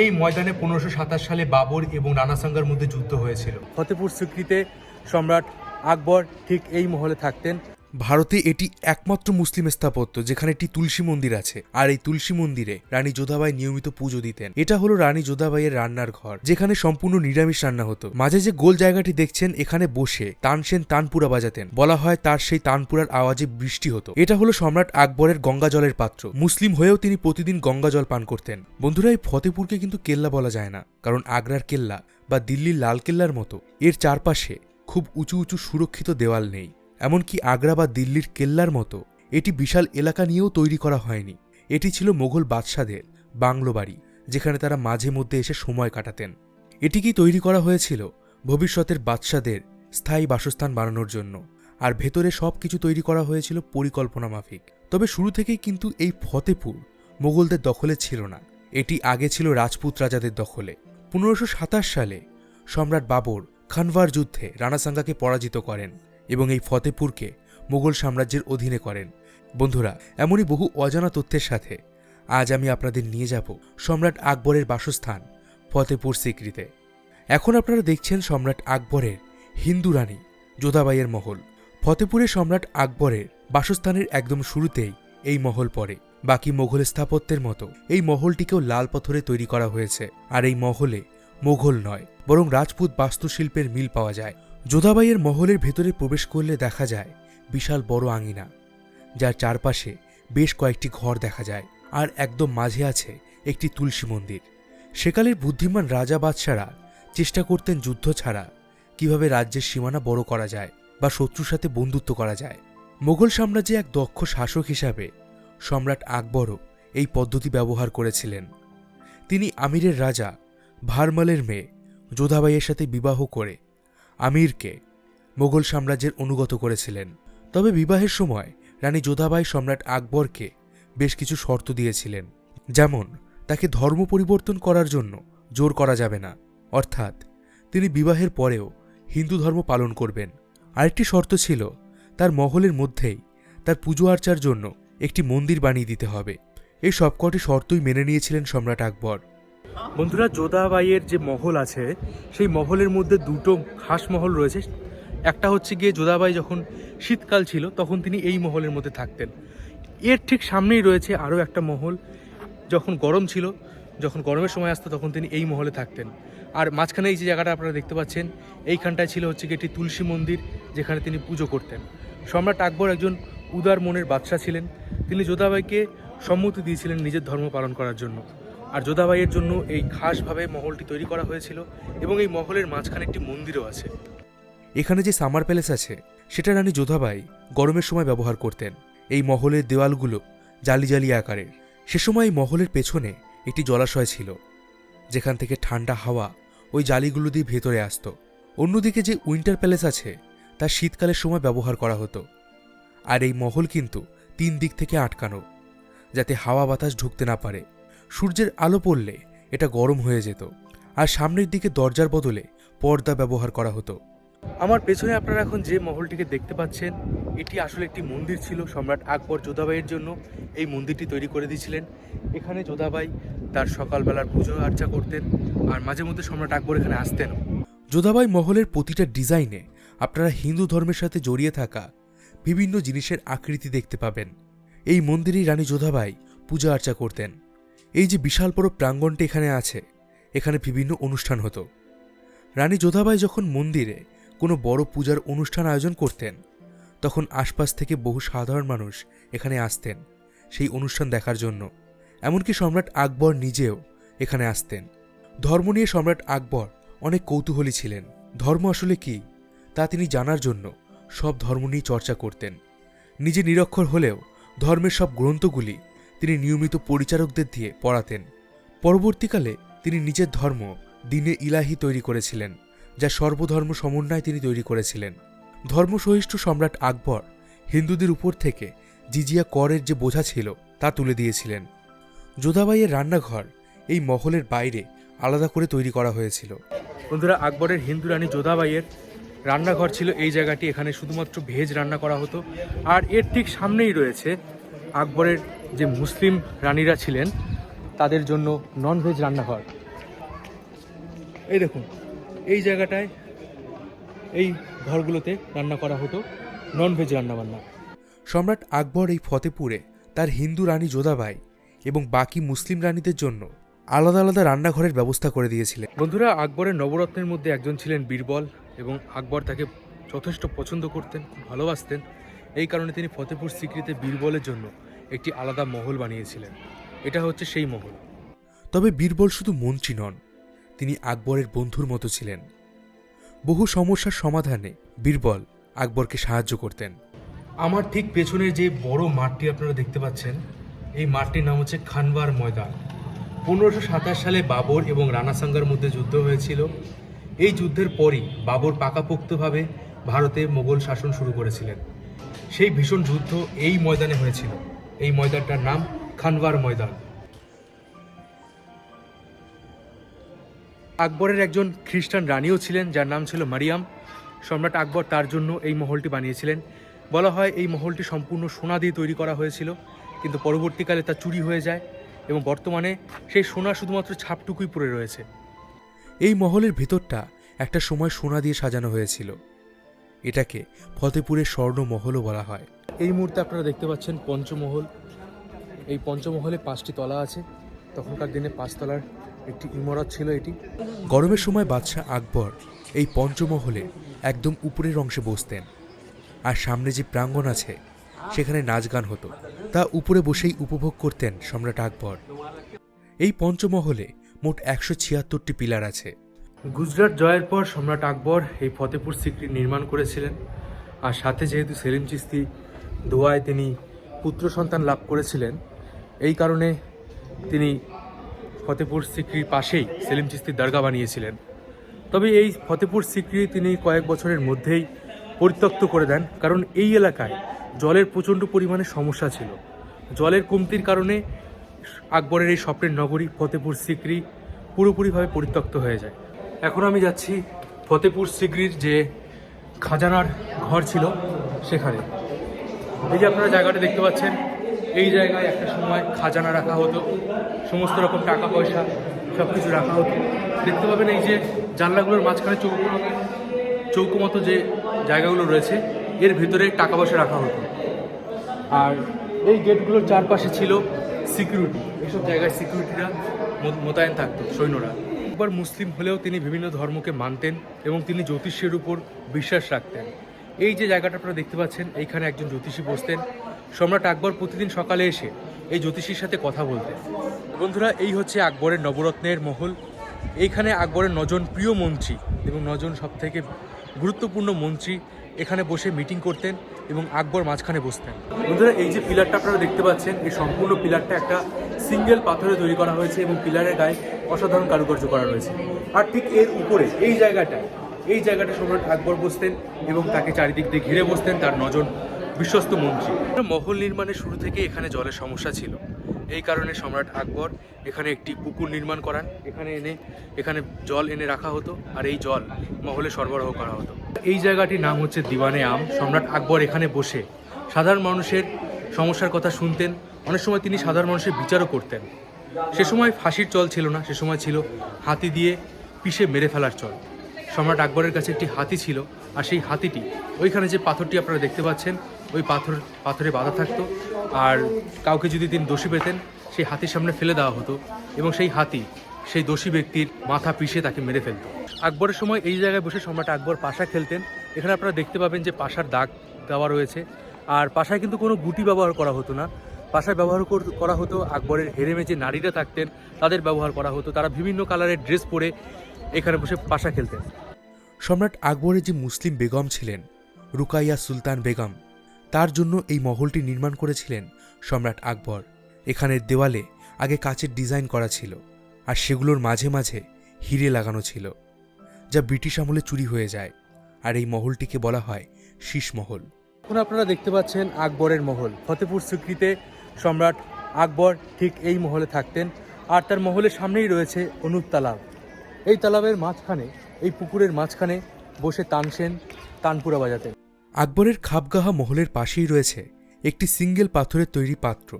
এই ময়দানে পনেরোশো সাতাশ সালে বাবর এবং রানাসাঙ্গার মধ্যে যুদ্ধ হয়েছিল। ফতেপুর স্বীকৃতে সম্রাট আকবর ঠিক এই মহলে থাকতেন। ভারতে এটি একমাত্র মুসলিম স্থাপত্য, যেখানে একটি তুলসী মন্দির আছে। আর এই তুলসী মন্দিরে রানী যোধাবাই নিয়মিত পুজো দিতেন। এটা হলো রানী যোধাবাইয়ের রান্নার ঘর, যেখানে সম্পূর্ণ নিরামিষ রান্না হতো। মাঝে যে গোল জায়গাটি দেখছেন, এখানে বসে তানসেন তানপুরা বাজাতেন। বলা হয় তার সেই তানপুরার আওয়াজে বৃষ্টি হতো। এটা হলো সম্রাট আকবরের গঙ্গা জলের পাত্র। মুসলিম হয়েও তিনি প্রতিদিন গঙ্গা জল পান করতেন। বন্ধুরা, এই ফতেপুরকে কিন্তু কেল্লা বলা যায় না, কারণ আগ্রার কেল্লা বা দিল্লির লাল কেল্লার মতো। এর চারপাশে খুব উঁচু উঁচু সুরক্ষিত দেওয়াল নেই। এমনকি আগ্রা বা দিল্লির কেল্লার মতো, এটি বিশাল এলাকা নিয়েও তৈরি করা হয়নি। এটি ছিল মোগল বাদশাদের বাংলো বাড়ি, যেখানে তারা মাঝে মধ্যে এসে সময় কাটাতেন। এটিকেই তৈরি করা হয়েছিল ভবিষ্যতের বাদশাদের স্থায়ী বাসস্থান বানানোর জন্য, আর ভেতরে সব কিছু তৈরি করা হয়েছিল পরিকল্পনা মাফিক। তবে শুরু থেকেই কিন্তু এই ফতেপুর মোগলদের দখলে ছিল না। এটি আগে ছিল রাজপুত রাজাদের দখলে। পনেরোশো সালে সম্রাট বাবর খানভার যুদ্ধে রানাসাঙ্গাকে পরাজিত করেন। এবং এই ফতেপুরকে মুঘল সাম্রাজ্যের অধীনে করেন। বন্ধুরা, এমনই বহু অজানা তথ্যের সাথে আজ আমি আপনাদের নিয়ে যাব সম্রাট আকবরের বাসস্থান ফতেপুর সিক্রিতে। এখন আপনারা দেখছেন সম্রাট আকবরের হিন্দু রানী যোধাবাইয়ের মহল। ফতেপুরে সম্রাট আকবরের বাসস্থানের একদম শুরুতেই এই মহল পড়ে, বাকি মোঘল স্থাপত্যের মতো। এই মহলটিকেও লাল পাথরে তৈরি করা হয়েছে, আর এই মহলে মোঘল নয়, বরং রাজপুত বাস্তুশিল্পের মিল পাওয়া যায়। যোধাবাইয়ের মহলের ভেতরে প্রবেশ করলে দেখা যায়, বিশাল বড় আঙিনা, যার চারপাশে বেশ কয়েকটি ঘর দেখা যায়, আর একদম মাঝে আছে একটি তুলসী মন্দির। সেকালের বুদ্ধিমান রাজা বাদশারা চেষ্টা করতেন যুদ্ধ ছাড়া কীভাবে রাজ্যের সীমানা বড় করা যায় বা শত্রুর সাথে বন্ধুত্ব করা যায়। মোগল সাম্রাজ্যে এক দক্ষ শাসক হিসাবে সম্রাট আকবরও এই পদ্ধতি ব্যবহার করেছিলেন। তিনি আমিরের রাজা ভারমালের মেয়ে যোধাবাইয়ের সাথে বিবাহ করে আমিরকে মোগল সাম্রাজ্যের অনুগত করেছিলেন। তবে বিবাহের সময় রানী যোধাবাই সম্রাট আকবরকে বেশ কিছু শর্ত দিয়েছিলেন। যেমন, তাকে ধর্ম পরিবর্তন করার জন্য জোর করা যাবে না। অর্থাৎ, তিনি বিবাহের পরেও হিন্দু ধর্ম পালন করবেন। আরেকটি শর্ত ছিল, তার মহলের মধ্যেই তার পুজো আর্চার জন্য একটি মন্দির বানিয়ে দিতে হবে। এই সবকটি শর্তই মেনে নিয়েছিলেন সম্রাট আকবর। বন্ধুরা যোধাবাইয়ের যে মহল আছে, সেই মহলের মধ্যে দুটো খাস মহল রয়েছে। একটা হচ্ছে গিয়ে যোধাবাই যখন শীতকাল ছিল, তখন তিনি এই মহলের মধ্যে থাকতেন। এর ঠিক সামনেই রয়েছে আরও একটা মহল। যখন গরম ছিল, যখন গরমের সময় আসতো, তখন তিনি এই মহলে থাকতেন। আর মাঝখানে এই যে জায়গাটা আপনারা দেখতে পাচ্ছেন, এইখানটায় ছিল হচ্ছে গিয়ে একটি তুলসী মন্দির, যেখানে তিনি পুজো করতেন। সম্রাট আকবর একজন উদার মনের বাদশা ছিলেন। তিনি যোধাবাইকে সম্মতি দিয়েছিলেন নিজের ধর্ম পালন করার জন্য। আর যোধাবাইয়ের জন্য এই খাসভাবে মহলটি তৈরি করা হয়েছিল এবং এই মহলের মাঝখানে একটি মন্দিরও আছে। এখানে যে সামার প্যালেস আছে, সেটা রানী যোধাবাই গরমের সময় ব্যবহার করতেন। এই মহলের দেওয়ালগুলো জালি জালি আকারের। সে সময় এই মহলের পেছনে একটি জলাশয় ছিল, যেখান থেকে ঠান্ডা হাওয়া ওই জালিগুলো দিয়ে ভেতরে আসতো। অন্যদিকে যে উইন্টার প্যালেস আছে, তা শীতকালের সময় ব্যবহার করা হতো। আর এই মহল কিন্তু তিন দিক থেকে আটকানো, যাতে হাওয়া বাতাস ঢুকতে না পারে। সূর্যের আলো পড়লে এটা গরম হয়ে যেত আর সামনের দিকে দরজার বদলে পর্দা ব্যবহার করা হতো। আমার পেছনে আপনারা এখন যে মহলটিকে দেখতে পাচ্ছেন এটি আসলে একটি মন্দির ছিল সম্রাট আকবর যোধাবাইয়ের জন্য। এই মন্দিরটি তৈরি করে দিয়েছিলেন। এখানে যোধাবাই তার সকালবেলার পুজো আর্চা করতেন আর মাঝে মধ্যে সম্রাট আকবর এখানে আসতেন। যোধাবাই মহলের প্রতিটা ডিজাইনে আপনারা হিন্দু ধর্মের সাথে জড়িয়ে থাকা বিভিন্ন জিনিসের আকৃতি দেখতে পাবেন। এই মন্দিরেই রানী যোধাবাই পূজা আর্চা করতেন। এই যে বিশাল বড় প্রাঙ্গণটি এখানে আছে, এখানে বিভিন্ন অনুষ্ঠান হতো। রানী যোধাবাই যখন মন্দিরে কোনো বড় পূজার অনুষ্ঠান আয়োজন করতেন, তখন আশপাশ থেকে বহু সাধারণ মানুষ এখানে আসতেন সেই অনুষ্ঠান দেখার জন্য। এমনকি সম্রাট আকবর নিজেও এখানে আসতেন। ধর্ম নিয়ে সম্রাট আকবর অনেক কৌতূহলী ছিলেন। ধর্ম আসলে কি, তা তিনি জানার জন্য সব ধর্ম নিয়ে চর্চা করতেন। নিজে নিরক্ষর হলেও ধর্মের সব গ্রন্থগুলি তিনি নিয়মিত পরিচারকদের দিয়ে পড়াতেন। পরবর্তীকালে তিনি নিজের ধর্ম দিনে ইলাহি তৈরি করেছিলেন, যা সর্বধর্ম সমন্বয় তিনি তৈরি করেছিলেন। ধর্মসহিষ্ণু সম্রাট আকবর হিন্দুদের উপর থেকে জিজিয়া করের যে বোঝা ছিল তা তুলে দিয়েছিলেন। যোধাবাইয়ের রান্নাঘর এই মহলের বাইরে আলাদা করে তৈরি করা হয়েছিল। বন্ধুরা, আকবরের হিন্দু রানী যোধাবাইয়ের রান্নাঘর ছিল এই জায়গাটি। এখানে শুধুমাত্র ভেজ রান্না করা হতো। আর এর ঠিক সামনেই রয়েছে আকবরের যে মুসলিম রানীরা ছিলেন তাদের জন্য নন ভেজ রান্নাঘর। এই দেখুন এই জায়গাটায় এই ঘরগুলোতে রান্না করা হতো ননভেজ রান্নাবান্না। সম্রাট আকবর এই ফতেপুরে তার হিন্দু রানী যোধাবাই এবং বাকি মুসলিম রানীদের জন্য আলাদা আলাদা রান্নাঘরের ব্যবস্থা করে দিয়েছিলেন। বন্ধুরা আকবরের নবরত্নের মধ্যে একজন ছিলেন বীরবল এবং আকবর তাকে যথেষ্ট পছন্দ করতেন ভালোবাসতেন। এই কারণে তিনি ফতেপুর সিক্রিতে বীরবলের জন্য একটি আলাদা মহল বানিয়েছিলেন। এটা হচ্ছে সেই মহল। তবে বীরবল শুধু মন্ত্রী নন তিনি আকবরের বন্ধুর মতো ছিলেন। বহু সমস্যার সমাধানে বীরবল আকবরকে সাহায্য করতেন। আমার ঠিক পেছনে যে বড় মাঠটি আপনারা দেখতে পাচ্ছেন এই মাঠটির নাম হচ্ছে খানবার ময়দান। পনেরোশো সাতাশ সালে বাবর এবং রানা সাঙ্গার মধ্যে যুদ্ধ হয়েছিল। এই যুদ্ধের পরই বাবর পাকাপোক্তভাবে ভারতে মোগল শাসন শুরু করেছিলেন। সেই ভীষণ যুদ্ধ এই ময়দানে হয়েছিল। এই ময়দানটার নাম খানবার ময়দান। আকবরের একজন খ্রিস্টান রানীও ছিলেন, যার নাম ছিল মারিয়াম। সম্রাট আকবর তার জন্য এই মহলটি বানিয়েছিলেন। বলা হয় এই মহলটি সম্পূর্ণ সোনা দিয়ে তৈরি করা হয়েছিল, কিন্তু পরবর্তীকালে তা চুরি হয়ে যায় এবং বর্তমানে সেই সোনা শুধুমাত্র ছাপটুকুই পড়ে রয়েছে। এই মহলের ভেতরটা একটা সময় সোনা দিয়ে সাজানো হয়েছিল। এটাকে ফতেপুরের স্বর্ণমহলও বলা হয়। এই মুহূর্তে আপনারা দেখতে পাচ্ছেন পঞ্চমহল। এই পঞ্চমহলে পাঁচটি তলা আছে। তখনকার দিনে পাঁচতলার একটি ইমারত ছিল এটি। গরমের সময় বাদশাহ আকবর এই পঞ্চমহলে একদম উপরের অংশে বসতেন। আর সামনে যে প্রাঙ্গণ আছে সেখানে নাচ গান হতো। তা উপরে বসেই উপভোগ করতেন সম্রাট আকবর। এই পঞ্চমহলে মোট একশো ছিয়াত্তরটি পিলার আছে। গুজরাট জয়ের পর সম্রাট আকবর এই ফতেপুর সিক্রি নির্মাণ করেছিলেন। আর সাথে যেহেতু সেলিম চিস্তি দোয়ায় তিনি পুত্র সন্তান লাভ করেছিলেন, এই কারণে তিনি ফতেপুর সিক্রির পাশেই সেলিম চিস্তির দরগা বানিয়েছিলেন। তবে এই ফতেপুর সিক্রি তিনি কয়েক বছরের মধ্যেই পরিত্যক্ত করে দেন, কারণ এই এলাকায় জলের প্রচণ্ড পরিমাণে সমস্যা ছিল। জলের কমতির কারণে আকবরের এই স্বপ্নের নগরী ফতেপুর সিক্রি পুরোপুরিভাবে পরিত্যক্ত হয়ে যায়। এখন আমি যাচ্ছি ফতেপুর সিক্রির যে খাজানার ঘর ছিল সেখানে। এই যে আপনারা জায়গাটা দেখতে পাচ্ছেন, এই জায়গায় একটা সময় খাজানা রাখা হতো। সমস্ত রকম টাকা পয়সা সব কিছু রাখা হতো। দেখতে পাবেন এই যে জানলাগুলোর মাঝখানে চৌকো চৌকো মতো যে জায়গাগুলো রয়েছে, এর ভিতরে টাকা পয়সা রাখা হতো। আর এই গেটগুলোর চারপাশে ছিল সিকিউরিটি এইসব জায়গায় সিকিউরিটিরা মোতায়েন থাকতো সৈন্যরা। একবার মুসলিম হলেও তিনি বিভিন্ন ধর্মকে মানতেন এবং তিনি জ্যোতিষের উপর বিশ্বাস রাখতেন। এই যে জায়গাটা আপনারা দেখতে পাচ্ছেন, এইখানে একজন জ্যোতিষী বসতেন। সম্রাট আকবর প্রতিদিন সকালে এসে এই জ্যোতিষীর সাথে কথা বলতেন। বন্ধুরা, এই হচ্ছে আকবরের নবরত্নের মহল। এইখানে আকবরের নজন প্রিয় মন্ত্রী এবং নজন সব থেকে গুরুত্বপূর্ণ মন্ত্রী এখানে বসে মিটিং করতেন এবং আকবর মাঝখানে বসতেন। বন্ধুরা, এই যে পিলারটা আপনারা দেখতে পাচ্ছেন, এই সম্পূর্ণ পিলারটা একটা সিঙ্গেল পাথরে তৈরি করা হয়েছে এবং পিলারের গায়ে অসাধারণ কারুকার্য করা রয়েছে। আর ঠিক এর উপরে, এই জায়গাটায়, এই জায়গাটা সম্রাট আকবর বসতেন এবং তাকে চারিদিক দিয়ে ঘিরে বসতেন তার নজর বিশ্বস্ত মন্ত্রী। মহল নির্মাণের শুরু থেকে এখানে জলের সমস্যা ছিল। এই কারণে সম্রাট আকবর এখানে একটি পুকুর নির্মাণ করান। এখানে এনে, এখানে জল এনে রাখা হতো আর এই জল মহলে সরবরাহ করা হতো। এই জায়গাটির নাম হচ্ছে দিওয়ানে আম। সম্রাট আকবর এখানে বসে সাধারণ মানুষের সমস্যার কথা শুনতেন। অনেক সময় তিনি সাধারণ মানুষের বিচারও করতেন। সে সময় ফাঁসির চল ছিল না, সে সময় ছিল হাতি দিয়ে পিষে মেরে ফেলার চল। সম্রাট আকবরের কাছে একটি হাতি ছিল, আর সেই হাতিটি, ওইখানে যে পাথরটি আপনারা দেখতে পাচ্ছেন, ওই পাথর, পাথরে বাঁধা থাকতো, আর কাউকে যদি তিনি দোষী পেতেন, সেই হাতির সামনে ফেলে দেওয়া হতো, এবং সেই হাতি সেই দোষী ব্যক্তির মাথা পিষে তাকে মেরে ফেলতো। আকবরের সময় এই জায়গায় বসে সম্রাট আকবর পাশা খেলতেন। এখানে আপনারা দেখতে পাবেন যে পাশার দাগ দেওয়া রয়েছে, আর পাশায় কিন্তু কোনো গুটি ব্যবহার করা হতো না। পাশায় ব্যবহার কর- করা হতো আকবরের হেরেমে যে নারীরা থাকতেন তাদের ব্যবহার করা হতো। তারা বিভিন্ন কালারের ড্রেস পরে এখানে বসে পাশা খেলতেন। সম্রাট আকবরের যে মুসলিম বেগম ছিলেন রুকাইয়া সুলতান বেগম তার জন্য এই মহলটি নির্মাণ করেছিলেন সম্রাট আকবর। এখানের দেওয়ালে আগে কাচের ডিজাইন করা ছিল আর সেগুলোর মাঝে মাঝে হিরে লাগানো ছিল যা ব্রিটিশ আমলে চুরি হয়ে যায় আর এই মহলটিকে বলা হয় শীষ মহল। এখন আপনারা দেখতে পাচ্ছেন আকবরের মহল। ফতেপুর সিক্রিতে সম্রাট আকবর ঠিক এই মহলে থাকতেন আর তার মহলের সামনেই রয়েছে অনুপ তালাব। এই তালাবের মাঝখানে, এই পুকুরের মাঝখানে বসে তানসেন তানপুরা বাজাতেন। আকবরের খাবগাহা মহলের পাশেই রয়েছে একটি সিঙ্গেল পাথরের তৈরি পাত্র।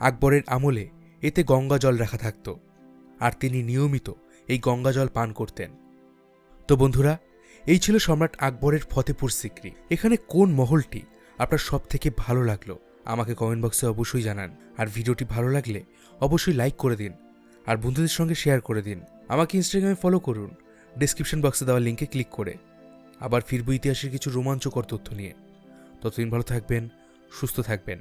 আকবরের আমলে এতে গঙ্গা জল রাখা থাকত আর তিনি নিয়মিত এই গঙ্গা জল পান করতেন। তো বন্ধুরা, এই ছিল সম্রাট আকবরের ফতেপুর সিক্রি। এখানে কোন মহলটি আপনার সব থেকে ভালো লাগল? আমাকে কমেন্ট বক্সে অবশ্যই জানান। আর ভিডিওটি ভালো লাগলে অবশ্যই লাইক করে দিন। আর বন্ধুদের সঙ্গে শেয়ার করে দিন। আমাকে ইনস্টাগ্রামে ফলো করুন। ডিসক্রিপশন বক্সে দেওয়া লিঙ্কে ক্লিক করে। আবার ফিরবো ইতিহাসের কিছু রোমাঞ্চকর তথ্য নিয়ে। ততদিন ভালো থাকবেন, সুস্থ থাকবেন।